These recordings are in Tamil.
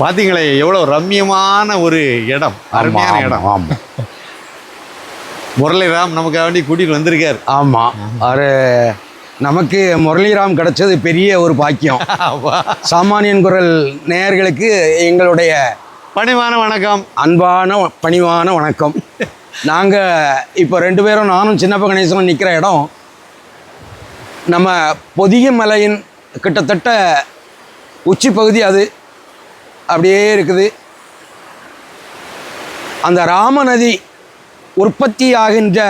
பாத்தீங்களே எவ்வளவு ரம்மியமான ஒரு இடம் அருமையான இடம். ஆமாம் முரளிராம் நமக்கு வேண்டி கூட்டிட்டு வந்திருக்காரு. ஆமாம் அவர் நமக்கு முரளிராம் கிடைச்சது பெரிய ஒரு பாக்கியம். சாமானியன் குரல் நேயர்களுக்கு எங்களுடைய பணிவான வணக்கம். அன்பான பணிவான வணக்கம். நாங்கள் இப்போ ரெண்டு பேரும் நானும் சின்னப்ப கணேசனும் நிற்கிற இடம் நம்ம பொதிகை மலையின் கிட்டத்தட்ட உச்சி பகுதி அது. அப்படியே இருக்குது. அந்த ராமநதி உற்பத்தி ஆகின்ற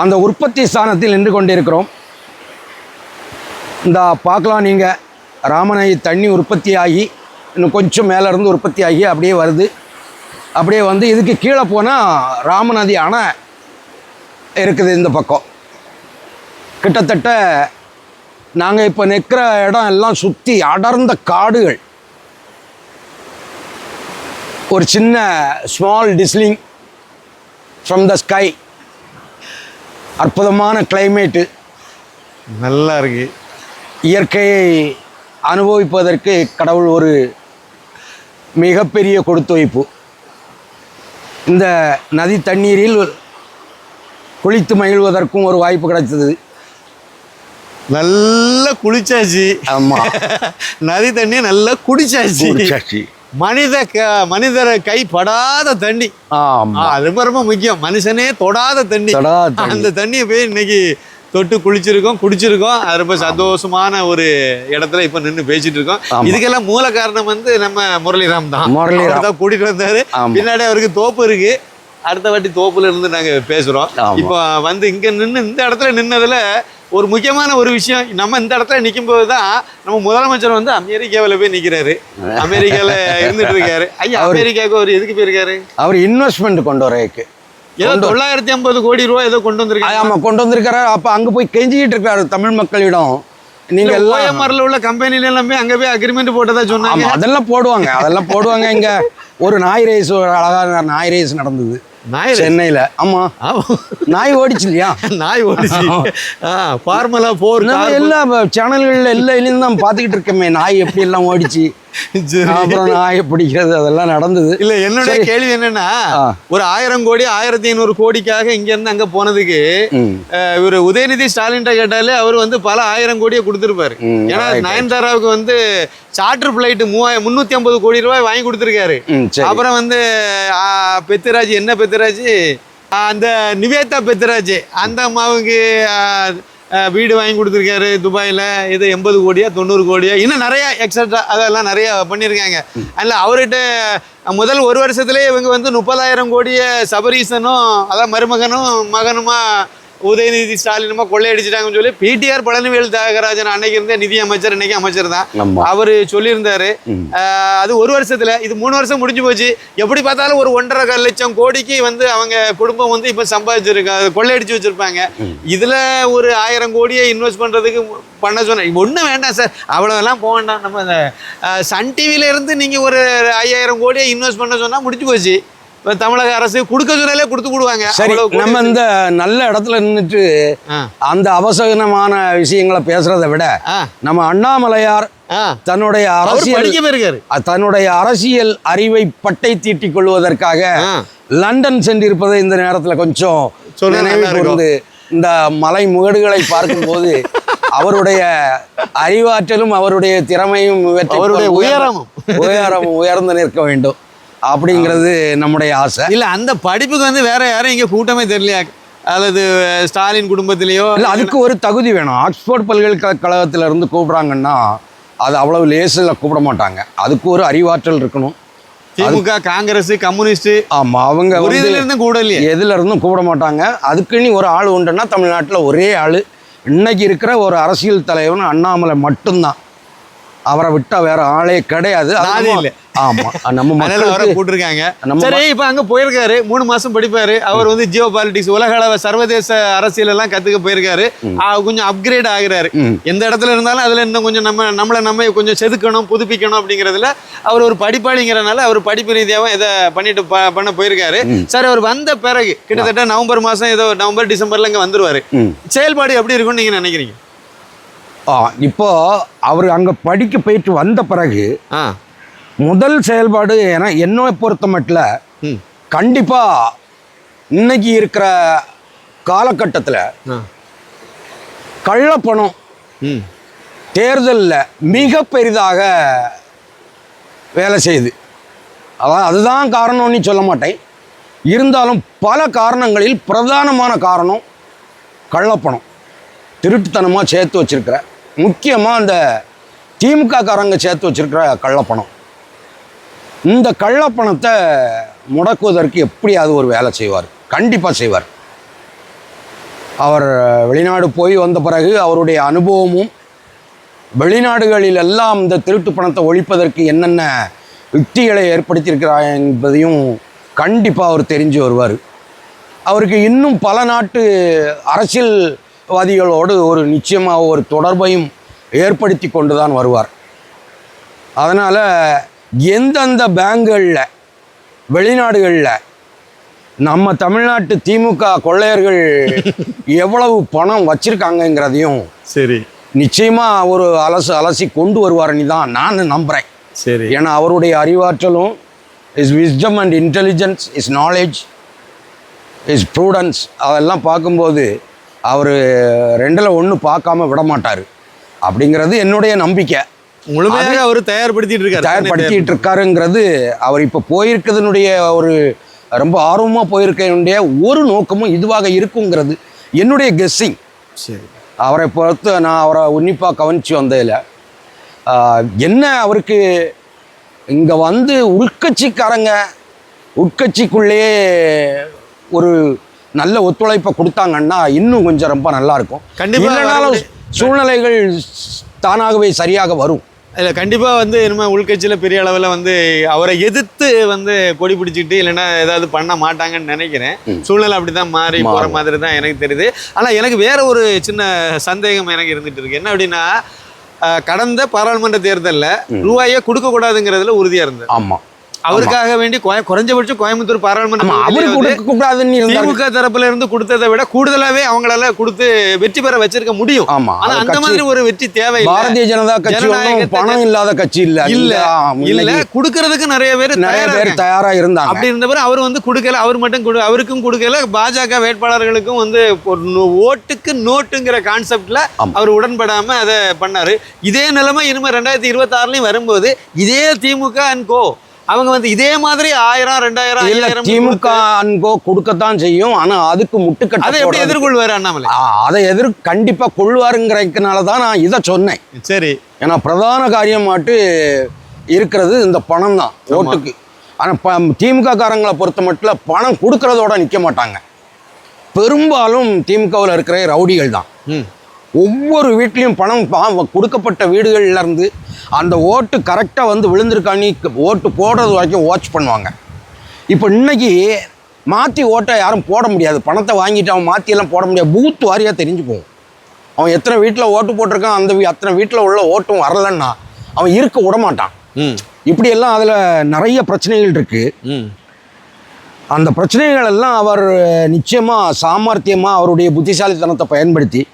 அந்த உற்பத்தி ஸ்தானத்தில் நின்று கொண்டிருக்கிறோம். இந்த பார்க்கலாம் நீங்கள் ராமநதி தண்ணி உற்பத்தி ஆகி இன்னும் கொஞ்சம் மேலேருந்து உற்பத்தி ஆகி அப்படியே வருது. அப்படியே வந்து இதுக்கு கீழே போனால் ராமநதி அணை இருக்குது இந்த பக்கம். கிட்டத்தட்ட நாங்கள் இப்போ நிற்கிற இடம் எல்லாம் சுற்றி அடர்ந்த காடுகள். ஒரு சின்ன small drizzling from the sky அற்புதமான கிளைமேட்டு நல்லா இருக்கு. இயற்கையை அனுபவிப்பதற்கு கடவுள் ஒரு மிகப்பெரிய கொடுத்துவைப்பு இந்த நதி தண்ணீரில் குளித்து மகிழ்வதற்கும் ஒரு வாய்ப்பு கிடைத்தது. நல்லா குளிச்சாச்சு. ஆமாம் நதி தண்ணி நல்லா குடிச்சாச்சு. குடிச்சாச்சு. மனித க- மனிதர கை படாத தண்ணி ரொம்ப ரொம்ப முக்கியம் மனுஷனே தொடாத தண்ணி. அந்த தண்ணியை போய் இன்னைக்கு தொட்டு குளிச்சிருக்கோம் குடிச்சிருக்கோம் அது ரொம்ப சந்தோஷமான ஒரு இடத்துல இப்ப நின்னு பேசிட்டு இருக்கோம். இதுக்கெல்லாம் மூல காரணம் வந்து நம்ம முரளிராம் தான் முரளிராம். தான் கூட்டிட்டு வந்தாரு. பின்னாடி அவருக்கு தோப்பு இருக்கு அடுத்த வாட்டி தோப்புல இருந்து நாங்க பேசுறோம். இப்போ வந்து இங்க நின்னு இந்த இடத்துல நின்னதுல ஒரு முக்கியமான ஒரு விஷயம் நம்ம இந்த இடத்துல நிற்கும் போது தான் நம்ம முதலமைச்சர் வந்து அமெரிக்காவில் போய் நிக்கிறாரு. அமெரிக்கால இருந்துட்டு இருக்காரு. ஐயா அமெரிக்காவுக்கு அவர் எதுக்கு போயிருக்காரு? அவர் இன்வெஸ்ட்மெண்ட் கொண்டு வரதுக்கு ஏதோ தொள்ளாயிரத்தி ஐம்பது கோடி ரூபாய் ஏதோ கொண்டு வந்திருக்காங்க ஆமாம் கொண்டு வந்திருக்கிறார் அப்போ அங்கே போய் கெஞ்சிக்கிட்டு இருக்காரு தமிழ் மக்களிடம். நீங்கள் எல்லாம் ஓஎம்ஆர்ல உள்ள கம்பெனில எல்லாமே அங்க போய் அக்ரிமெண்ட் போட்டதா சொன்னாங்க. அதெல்லாம் போடுவாங்க. அதெல்லாம் போடுவாங்க இங்கே. ஒரு நாய் ரேஸ் ஒரு அழகான நாய் ரேஸ் நடந்தது. நாய் சென்னையில். ஆமாம் ஆமா. நாய் ஓடிச்சு இல்லையா? நாய் ஓடிச்சு. ஃபார்முலா போர் நம்ம எல்லா சேனல்களில் எல்லா இதுலையும் தான் பார்த்துக்கிட்டு இருக்கோமே. நாய் எப்படி எல்லாம் ஓடிச்சு? அப்புறம் நாயை பிடிக்கிறது அதெல்லாம் நடந்தது. இல்ல என்னுடைய கேள்வி என்னன்னா. ஒரு ஆயிரம் கோடி ஆயிரத்தி ஐநூறு கோடிக்காக இங்க இருந்து அங்க போனதுக்கு இவரு உதயநிதி ஸ்டாலின் கேட்டாலே அவர் வந்து பல ஆயிரம் கோடியை கொடுத்துருப்பாரு. ஏன்னா. நயன்தாராவுக்கு வந்து சார்ட்டர் பிளைட் மூவாயிரம் முந்நூற்றி ஐம்பது கோடி ரூபாய் வாங்கி கொடுத்துருக்காரு. அப்புறம் வந்து பெத்திராஜ் என்ன பெத்திராஜ் அந்த நிவேதா பெத்திராஜ் அந்த அம்மாவுக்கு வீடு வாங்கி கொடுத்துருக்காரு துபாயில் இது எண்பது கோடியா தொண்ணூறு கோடியா இன்னும் நிறைய எக்ஸட்ரா அதெல்லாம் நிறைய பண்ணியிருக்காங்க. அதில் அவர்கிட்ட முதல் ஒரு வருஷத்துலேயே இவங்க வந்து முப்பதாயிரம் கோடியை சபரீசனும் அதான் மருமகனும் மகனுமா உதயநிதி ஸ்டாலினுமா கொள்ளையடிச்சிட்டாங்கன்னு சொல்லி பிடிஆர் பழனிவேல் தியாகராஜன் அன்னைக்கு இருந்த நிதி அமைச்சர் இன்னைக்கு அமைச்சர் தான். அவர் சொல்லியிருந்தாரு. அது ஒரு வருஷத்துல இது மூணு வருஷம் முடிஞ்சு போச்சு. எப்படி பார்த்தாலும் ஒரு ஒன்றரை லட்சம் கோடிக்கு வந்து அவங்க குடும்பம் வந்து இப்ப சம்பாதிச்சிருக்காங்க கொள்ளையடிச்சு வச்சிருப்பாங்க. இதுல ஒரு ஆயிரம் கோடியை இன்வெஸ்ட் பண்றதுக்கு பண்ண சொன்னேன் ஒன்றும் வேண்டாம் சார். அவ்வளோதெல்லாம் போக வேண்டாம். நம்ம சன் டிவில இருந்து நீங்க ஒரு ஐயாயிரம் கோடியை இன்வெஸ்ட் பண்ண சொன்னா முடிஞ்சு போச்சு. தமிழக அரசு கொடுக்க சொன்னாலே கொடுத்து கொடுவாங்க சரி நம்ம இந்த நல்ல இடத்துல நின்றுட்டு அந்த அவசகனமான விஷயங்களை பேசுறதை விட நம்ம அண்ணாமலையார். தன்னுடைய அரசியல் தன்னுடைய அரசியல் அறிவை பட்டை தீட்டிக் கொள்வதற்காக. லண்டன் சென்றிருப்பதை இந்த நேரத்தில் கொஞ்சம் நினைவு இந்த மலை முகடுகளை பார்க்கும்போது அவருடைய அறிவாற்றலும் அவருடைய திறமையும் அவருடைய உயரமும். உயரமும் உயர்ந்து நிற்க வேண்டும். அப்படிங்கிறது நம்முடைய ஆசை. இல்ல அந்த படிப்புக்கு வந்து வேற யாரும் இங்க கூட்டமே தெரியலையா? அல்லது ஸ்டாலின் குடும்பத்திலேயோ இல்லை அதுக்கு ஒரு தகுதி வேணும். ஆக்ஸ்போர்ட் பல்கலைக்கழகத்துல இருந்து கூப்பிடுறாங்கன்னா அது அவ்வளவு லேசில் கூப்பிட மாட்டாங்க. அதுக்கு ஒரு அறிவாற்றல் இருக்கணும். திமுக காங்கிரஸ் கம்யூனிஸ்ட் ஆமா அவங்க இதுல இருந்தும் கூட இல்லையே. எதுல இருந்தும் கூப்பிட மாட்டாங்க. அதுக்குன்னு ஒரு ஆள் உண்டுன்னா தமிழ்நாட்டில் ஒரே ஆள். இன்னைக்கு இருக்கிற ஒரு அரசியல் தலைவன் அண்ணாமலை மட்டும்தான். அவரை விட்டா வேற ஆளே கிடையாது. ஆமா. நம்ம கூட்டிருக்காங்க நம்ம சரி இப்ப அங்க போயிருக்காரு. மூணு மாசம் படிப்பாரு. அவர் வந்து ஜியோ பாலிடிக்ஸ் உலக அளவு சர்வதேச அரசியல் எல்லாம் கத்துக்க போயிருக்காரு. கொஞ்சம் அப்கிரேட் ஆகுறாரு. எந்த இடத்துல இருந்தாலும் அதுல இன்னும் கொஞ்சம் நம்ம நம்மளை நம்ம கொஞ்சம் செதுக்கணும் புதுப்பிக்கணும் அப்படிங்கறதுல அவர் ஒரு படிப்பாளிங்கிறனால அவர் படிப்பு ரீதியாகவும் இதை பண்ணிட்டு பண்ண போயிருக்காரு. சரி அவர் வந்த பிறகு கிட்டத்தட்ட நவம்பர் மாசம் ஏதோ நவம்பர் டிசம்பர்ல இங்க வந்துருவாரு. செயல்பாடு எப்படி இருக்கும்னு நீங்க நினைக்கிறீங்க? இப்போ அவர் அங்க படிக்க போயிட்டு வந்த பிறகு முதல் செயல்பாடு என என்னை பொறுத்த மட்டும் கண்டிப்பாக இன்னைக்கு இருக்கிற காலகட்டத்தில் கள்ளப்பணம் தேர்தலில் மிக பெரிதாக வேலை செய்யுது. அதான் அதுதான் காரணம்னு சொல்ல மாட்டேன். இருந்தாலும் பல காரணங்களில் பிரதானமான காரணம் கள்ளப்பணம். திருட்டுத்தனமாக சேர்த்து வச்சிருக்கிற முக்கியமாக அந்த திமுக காரங்க சேர்த்து வச்சிருக்கிற கள்ளப்பணம். இந்த கள்ளப்பணத்தை முடக்குவதற்கு எப்படியாவது ஒரு வேலை செய்வார். கண்டிப்பாக செய்வார். அவர் வெளிநாடு போய் வந்த பிறகு அவருடைய அனுபவமும் வெளிநாடுகளில் எல்லாம் இந்த திருட்டு பணத்தை ஒழிப்பதற்கு என்னென்ன யுக்திகளை ஏற்படுத்தியிருக்கிறார் என்பதையும் கண்டிப்பாக அவர் தெரிஞ்சு வருவார். அவருக்கு இன்னும் பல நாட்டு அரசியல் அரசியல்வாதிகளோடு ஒரு நிச்சயமாக ஒரு தொடர்பையும் ஏற்படுத்தி கொண்டு தான் வருவார். அதனால் எந்தெந்த பேங்குகளில் வெளிநாடுகளில் நம்ம தமிழ்நாட்டு திமுக கொள்ளையர்கள் எவ்வளவு பணம் வச்சிருக்காங்கங்கிறதையும் சரி. நிச்சயமாக ஒரு அலசு அலசி கொண்டு வருவாருன்னு தான் நான் நம்புகிறேன் சரி. ஏன்னா அவருடைய அறிவாற்றலும் is wisdom and intelligence is knowledge is prudence அதெல்லாம் பார்க்கும்போது அவர் ரெண்டில் ஒன்று பார்க்காம விட மாட்டார் அப்படிங்கிறது என்னுடைய நம்பிக்கை. முழுமையாக அவர் தயார்படுத்திட்டு இருக்காரு. தயார்படுத்திட்டு இருக்காருங்கிறது அவர் இப்போ போயிருக்கிறதுனுடைய ஒரு ரொம்ப ஆர்வமாக போயிருக்கனுடைய ஒரு நோக்கமும் இதுவாக இருக்குங்கிறது என்னுடைய கெஸ்ஸிங் சரி. அவரை பொறுத்து நான் அவரை உன்னிப்பாக கவனித்து வந்ததில் என்ன அவருக்கு இங்கே வந்து உள்கட்சிக்காரங்க உட்கட்சிக்குள்ளேயே ஒரு நல்ல ஒத்துழைப்பை கொடுத்தாங்கன்னா இன்னும் கொஞ்சம் ரொம்ப நல்லா இருக்கும் கண்டிப்பா இல்லைனாலும் வரக்கூடிய- சூழ்நிலைகள் தானாகவே சரியாக வரும். இல்ல கண்டிப்பா வந்து இனிமே உள்கட்சியில பெரிய அளவுல வந்து அவரை எதிர்த்து வந்து கொடி பிடிச்சிட்டு இல்லைன்னா ஏதாவது பண்ண மாட்டாங்கன்னு நினைக்கிறேன். சூழ்நிலை அப்படிதான் மாறி போற மாறும். மாதிரி தான் எனக்கு தெரியுது. ஆனா எனக்கு வேற ஒரு சின்ன சந்தேகம் எனக்கு இருந்துட்டு இருக்கு. என்ன அப்படின்னா கடந்த பாராளுமன்ற தேர்தல்ல ரூபாயே கொடுக்க கூடாதுங்கிறதுல உறுதியா இருந்தது ஆமாம் அவருக்காக வேண்டி குறைஞ்சபட்சம் கோயம்புத்தூர் பாராளுமன்ற ஆமாம் தொகுதியிலே அவர் வந்து கொடுக்க கூடாதுன்னு இருந்தார் திமுக தரப்புல இருந்து கொடுத்ததை விட கூடுதலாவே அவங்களால கொடுத்து வெற்றி பெற வச்சிருக்க முடியும். ஆமா ஆனா அந்த மாதிரி ஒரு வெற்றி தேவை பாரதிய ஜனதா கட்சி பணம் இல்லாத கட்சி இல்ல இல்ல இல்ல குடுக்கறதுக்கு நிறைய பேர் நிறைய பேர். தயாரா இருந்தாங்க அப்படி இருந்தவர் அவர் வந்து கொடுக்கல அவர் மட்டும் அவருக்கும் கொடுக்கல. பாஜக வேட்பாளர்களுக்கும் வந்து ஓட்டுக்கு நோட்டுங்கிற கான்செப்ட்ல. அவர் உடன்படாம அதை பண்ணாரு. இதே நிலைமை இனிமே ரெண்டாயிரத்தி இருபத்தி ஆறுலயும் வரும்போது இதே திமுக அண்ட் கோ. அவங்க வந்து இதே மாதிரி ஆயிரம் ரெண்டாயிரம் இல்ல திமுக அன்கோ கொடுக்கத்தான் செய்யும். ஆனா அதுக்கு முட்டுக்கட்டை அதை எப்படி எதிர்கொள்வாரு அண்ணாமலை? அதை எதிர் கண்டிப்பா கொள்வாருங்கிறதுனால தான் நான் இதை சொன்னேன். சரி. ஏன்னா பிரதான காரியமாட்டு இருக்கிறது இந்த பணம் தான் ஓட்டுக்கு. ஆனால் ப திமுக காரங்களை பொறுத்த மட்டும் பணம் கொடுக்கறதோட நிற்க மாட்டாங்க. பெரும்பாலும் திமுகவில் இருக்கிற ரவுடிகள் தான். ம். ஒவ்வொரு வீட்லேயும் பணம் கொடுக்கப்பட்ட வீடுகள்ல இருந்து அந்த ஓட்டு கரெக்டாக வந்து விழுந்திருக்கானி ஓட்டு போடுறது வரைக்கும் வாட்ச் பண்ணுவாங்க. இப்போ இன்னைக்கு மாற்றி ஓட்டை யாரும் போட முடியாது. பணத்தை வாங்கிட்டு அவன் மாற்றியெல்லாம் போட முடியாது. பூத் வாரியாக தெரிஞ்சு போகும். அவன் எத்தனை வீட்டில் ஓட்டு போட்டிருக்கான் அந்த வீ- அத்தனை வீட்டில் உள்ள ஓட்டும் வரலன்னா அவன் இருக்க விட மாட்டான். இப்படியெல்லாம் அதில் நிறைய பிரச்சனைகள் இருக்குது ம். அந்த பிரச்சனைகள் எல்லாம் அவர் நிச்சயமாக சாமர்த்தியமாக அவருடைய புத்திசாலித்தனத்தை பயன்படுத்தி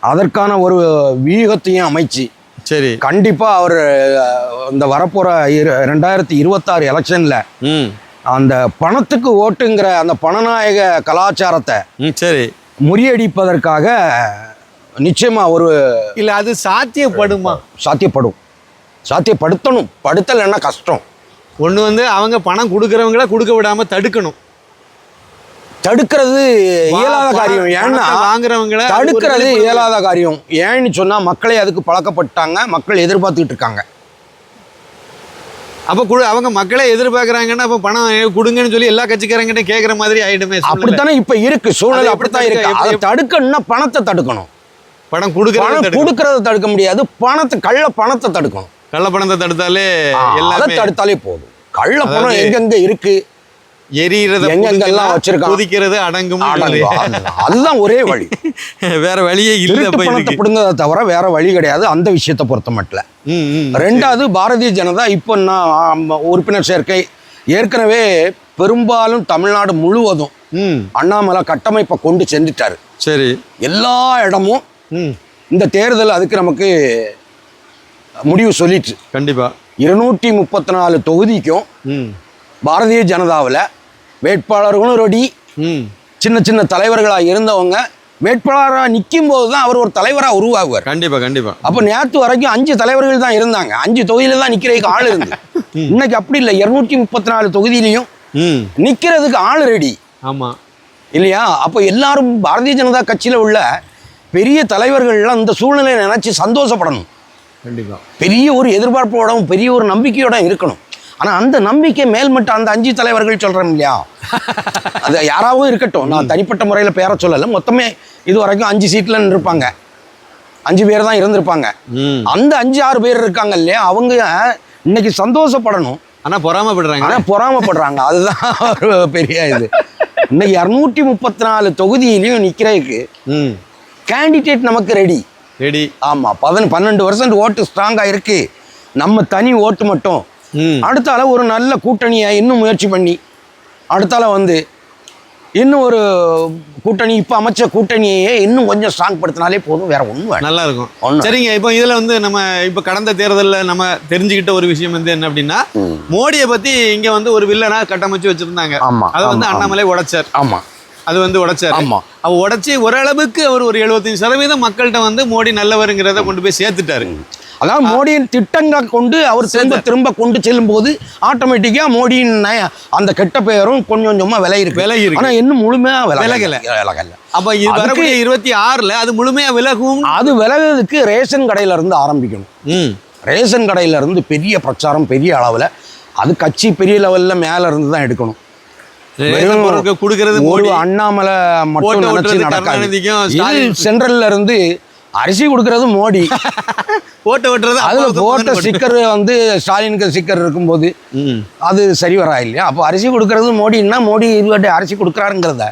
அதற்கான ஒரு வியூகத்தையும் அமைச்சு சரி. கண்டிப்பாக அவர் இந்த வரப்போகிற ரெண்டாயிரத்தி இருபத்தாறு எலெக்ஷனில் அந்த பணத்துக்கு ஓட்டுங்கிற அந்த பணநாயக கலாச்சாரத்தை சரி. முறியடிப்பதற்காக நிச்சயமாக ஒரு இல்ல அது சாத்தியப்படுமா? சாத்தியப்படும். சாத்தியப்படுத்தணும். படுத்தலைன்னா கஷ்டம். ஒண்ணு வந்து அவங்க பணம் கொடுக்கறவங்கள கொடுக்க விடாம தடுக்கணும். தடுக்கிறது இயலாத காரியம். ஏன்னா வாங்குறவங்கள தடுக்கிறது. இயலாத காரியம். ஏன்னு சொன்னால் மக்களே அதுக்கு பழக்கப்பட்டாங்க. மக்கள் எதிர்பார்த்துக்கிட்டு இருக்காங்க. அப்ப குடு அவங்க மக்களே எதிர்பார்க்கறாங்கன்னா அப்ப பணம் கொடுங்கன்னு சொல்லி எல்லா கட்சிக்காரங்கிட்ட கேக்குற மாதிரி ஆயிடுமே சூழ்நிலை. அப்படித்தானே இப்ப இருக்கு. சூழ்நிலை அப்படித்தான் இருக்கு. அதை தடுக்கணும்னா பணத்தை தடுக்கணும். பணம் கொடுக்கறத கொடுக்கறத தடுக்க முடியாது. பணத்தை கள்ள பணத்தை தடுக்கணும். கள்ள பணத்தை தடுத்தாலே எல்லாமே தடுத்தாலே போதும். கள்ள பணம் அதாவது எங்கெங்க இருக்கு? எரியறத எங்கெங்கெல்லாம் வச்சிருக்கான். கொதிக்கிறது அடங்கும் அடங்கும். அது- அதுதான் ஒரே வழி. வேற வழியே இல்ல பணத்தை தவிர வேற வழி கிடையாது. அந்த விஷயத்தை பொறுத்த மட்டும். ரெண்டாவது பாரதிய ஜனதா இப்போ நான் உறுப்பினர் சேர்க்கை. ஏற்கனவே பெரும்பாலும் தமிழ்நாடு முழுவதும் ம். அண்ணாமலை கட்டமைப்பை கொண்டு சென்றுட்டாரு. சரி. எல்லா இடமும் இந்த தேர்தல் அதுக்கு நமக்கு முடிவு சொல்லிட்டு கண்டிப்பா. இருநூற்றி முப்பத்தி நாலு தொகுதிக்கும் ம். பாரதிய ஜனதாவில் வேட்பாளர்களும் ரெடி. சின்ன சின்ன தலைவர்களாக இருந்தவங்க வேட்பாளராக நிற்கும் போது தான் அவர் ஒரு தலைவராக உருவாகுவார். கண்டிப்பா கண்டிப்பா. அப்போ நேற்று வரைக்கும் அஞ்சு தலைவர்கள் தான் இருந்தாங்க. அஞ்சு தொகுதியில தான் நிற்கிறதுக்கு ஆள் இருந்து. இன்னைக்கு அப்படி இல்லை. இருநூற்றி முப்பத்தி நாலு தொகுதியிலையும் நிற்கிறதுக்கு ஆள் ரெடி. ஆமா. இல்லையா? அப்போ எல்லாரும் பாரதிய ஜனதா கட்சியில் உள்ள பெரிய தலைவர்கள்லாம் இந்த சூழ்நிலையை நினச்சி சந்தோஷப்படணும். கண்டிப்பா. பெரிய ஒரு எதிர்பார்ப்போடவும் பெரிய ஒரு நம்பிக்கையோட இருக்கணும். ஆனால் அந்த நம்பிக்கை மேல்மட்ட அந்த அஞ்சு தலைவர்கள் சொல்கிறேன் இல்லையா? அது யாராவும் இருக்கட்டும். நான் தனிப்பட்ட முறையில் பேர சொல்லலை. மொத்தமே இது வரைக்கும் அஞ்சு சீட்டில் இருப்பாங்க அஞ்சு பேர் தான் இருந்திருப்பாங்க. அந்த அஞ்சு ஆறு பேர் இருக்காங்க இல்லையா? அவங்க இன்னைக்கு சந்தோஷப்படணும். ஆனா பொறாமப்படுறாங்க. ஆனால் பொறாமப்படுறாங்க. அதுதான் ஒரு பெரிய இது. இன்னைக்கு இரநூத்தி முப்பத்தி நாலு தொகுதியிலையும் நிற்கிறதுக்கு கேண்டிடேட் நமக்கு ரெடி ரெடி. ஆமாம் பதின பன்னெண்டு பர்சன்ட் ஓட்டு ஸ்ட்ராங்காக இருக்கு. நம்ம தனி ஓட்டு மட்டும். அடுத்தால ஒரு நல்ல கூட்டணியை இன்னும் முயற்சி பண்ணி அடுத்தால வந்து இன்னும் ஒரு கூட்டணி இப்போ அமைச்ச கூட்டணியையே இன்னும் கொஞ்சம் ஸ்ட்ராங் படுத்தினாலே போதும் வேற ஒன்றும் நல்லா இருக்கும். சரிங்க இப்போ இதுல வந்து நம்ம இப்போ கடந்த தேர்தலில் நம்ம தெரிஞ்சுக்கிட்ட ஒரு விஷயம் வந்து என்ன அப்படின்னா மோடியை பத்தி இங்க வந்து ஒரு வில்லனா கட்டமைச்சு வச்சிருந்தாங்க. அதை வந்து அண்ணாமலை உடைச்சார். ஆமாம் அது வந்து உடைச்சார். ஆமா. அவ உடைச்சி ஓரளவுக்கு அவர் ஒரு எழுபத்தஞ்சு சதவீதம் மக்கள்கிட்ட வந்து மோடி நல்லவருங்கிறத கொண்டு போய் சேர்த்துட்டாரு. அதாவது மோடியின் திட்டங்களை கொண்டு அவர் திரும்ப திரும்ப கொண்டு செல்லும் போது ஆட்டோமேட்டிக்காக மோடியின் அந்த கெட்ட பெயரும் கொஞ்சம் கொஞ்சமாக விலை இருக்கு. விலகி இருக்கு. ஆனால் இன்னும் முழுமையாக விலகல. விலகல. அப்ப இது வரக்கூடிய இருபத்தி ஆறுல அது முழுமையா விலகும்? அது விலகுறதுக்கு ரேஷன் கடையில இருந்து ஆரம்பிக்கணும். ம். ரேஷன் கடையில இருந்து பெரிய பிரச்சாரம் பெரிய அளவில். அது கட்சி பெரிய லெவலில் மேலே இருந்து தான் எடுக்கணும். கொடுக்கறது ஒரு அண்ணாமலை மட்டும் நினைச்சு நடக்காது. சென்ட்ரல்ல இருந்து அரிசி கொடுக்கறது மோடி. ஓட்ட ஓட்டுறது அதுல போட்ட ஸ்டிக்கர் வந்து ஸ்டாலினுக்கு ஸ்டிக்கர் இருக்கும்போது அது சரி வரா இல்லையா? அப்போ அரிசி கொடுக்கறது மோடின்னா மோடி இதுவாட்டி அரிசி கொடுக்குறாருங்கிறத.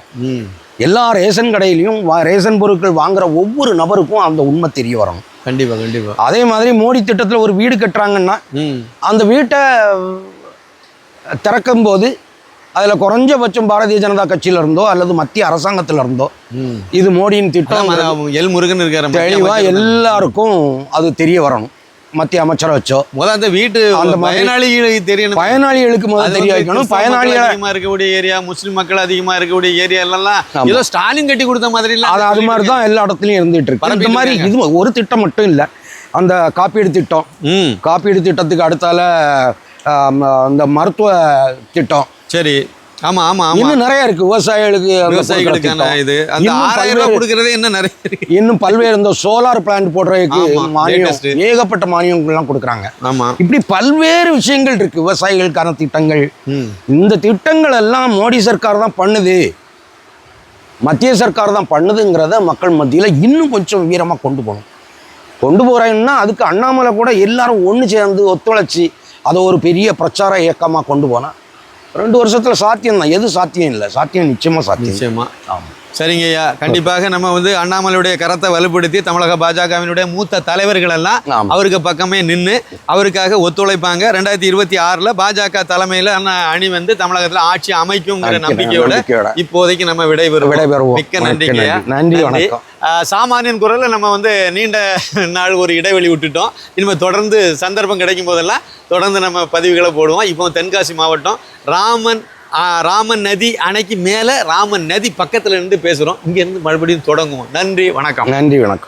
எல்லா ரேஷன் கடையிலையும் ரேஷன் பொருட்கள் வாங்குற ஒவ்வொரு நபருக்கும் அந்த உண்மை தெரிய வரணும். கண்டிப்பா கண்டிப்பா. அதே மாதிரி மோடி திட்டத்தில் ஒரு வீடு கட்டுறாங்கன்னா அந்த வீட்டை திறக்கும் போது அதில் குறைஞ்சபட்சம் பாரதிய ஜனதா கட்சியில இருந்தோ அல்லது மத்திய அரசாங்கத்தில் இருந்தோ இது மோடியின் திட்டம். எல் முருகன் மத்திய தெளிவாக. எல்லாருக்கும் அது தெரிய வரணும். மத்திய அமைச்சரை வச்சோ. முத அந்த வீட்டு அந்த பயனாளிகளுக்கு தெரியணும். பயனாளிகளுக்கு முதல்ல தெரிய வைக்கணும். பயனாளிகளை அதிகமா இருக்கக்கூடிய ஏரியா முஸ்லிம் மக்கள் அதிகமா இருக்கக்கூடிய ஏரியா எல்லாம். ஏதோ ஸ்டாலின் கட்டி கொடுத்த மாதிரி எல்லாம் அது அது மாதிரி தான் எல்லா இடத்துலையும் இருந்துட்டு இருக்கு. இந்த மாதிரி. இது ஒரு திட்டம் மட்டும் இல்லை. அந்த காப்பீடு திட்டம். காப்பீடு திட்டத்துக்கு அடுத்தால அந்த மருத்துவ திட்டம். சரி. ஆமா ஆமா ஆமா. இன்னும் நிறைய இருக்கு. விவசாயிகளுக்கு விவசாயிகளுக்கான. இது? அந்த இன்னும் ஆறாயிரம் ரூபாய் கொடுக்கறதே என்ன நிறைய இருக்கு. இன்னும் பல்வேறு இந்த சோலார் பிளான்ட் போடுறதுக்கு மானியம். ஏகப்பட்ட மானியங்கள்லாம் கொடுக்குறாங்க. ஆமா. இப்படி பல்வேறு விஷயங்கள் இருக்கு. விவசாயிகளுக்கான திட்டங்கள். இந்த திட்டங்கள் எல்லாம் மோடி சர்க்கார் தான் பண்ணுது. மத்திய சர்க்கார் தான் பண்ணுதுங்கிறத மக்கள் மத்தியில் இன்னும் கொஞ்சம் வீரமாக கொண்டு போகணும். கொண்டு போகிறேன்னா அதுக்கு அண்ணாமலை கூட எல்லாரும் ஒன்று சேர்ந்து ஒத்துழைச்சி அதை ஒரு பெரிய பிரச்சார இயக்கமாக கொண்டு போனால் ரெண்டு வருஷத்தில் சாத்தியம் தான் எது சாத்தியம் இல்லை? சாத்தியம் நிச்சயமாக சாத்தியம். நிச்சயமா. ஆமாம் சரிங்க ஐயா கண்டிப்பாக நம்ம வந்து அண்ணாமலையுடைய கரத்தை வலுப்படுத்தி தமிழக பாஜகவினுடைய மூத்த தலைவர்கள் எல்லாம். அவருக்கு பக்கமே நின்று அவருக்காக ஒத்துழைப்பாங்க ரெண்டாயிரத்தி இருபத்தி ஆறுல பாஜக தலைமையில அணி வந்து தமிழகத்துல ஆட்சி அமைக்குங்கிற அமைக்கிற நம்பிக்கையோட. இப்போதைக்கு நம்ம விடைபெறுவோம் விடைபெறுவோம். மிக்க நன்றிங்க. நன்றி. வணக்கம். சாமானியன் குரல்ல நம்ம வந்து நீண்ட நாள் ஒரு இடைவெளி விட்டுட்டோம் இனிமேல் தொடர்ந்து சந்தர்ப்பம் கிடைக்கும் போதெல்லாம் தொடர்ந்து நம்ம பதிவுகளை போடுவோம் இப்போ தென்காசி மாவட்டம் ராமன் ராமன் நதி அணைக்கு மேலே ராமன் நதி பக்கத்துல இருந்து பேசுகிறோம் இங்கேருந்து மறுபடியும் தொடங்குவோம். நன்றி வணக்கம். நன்றி வணக்கம்.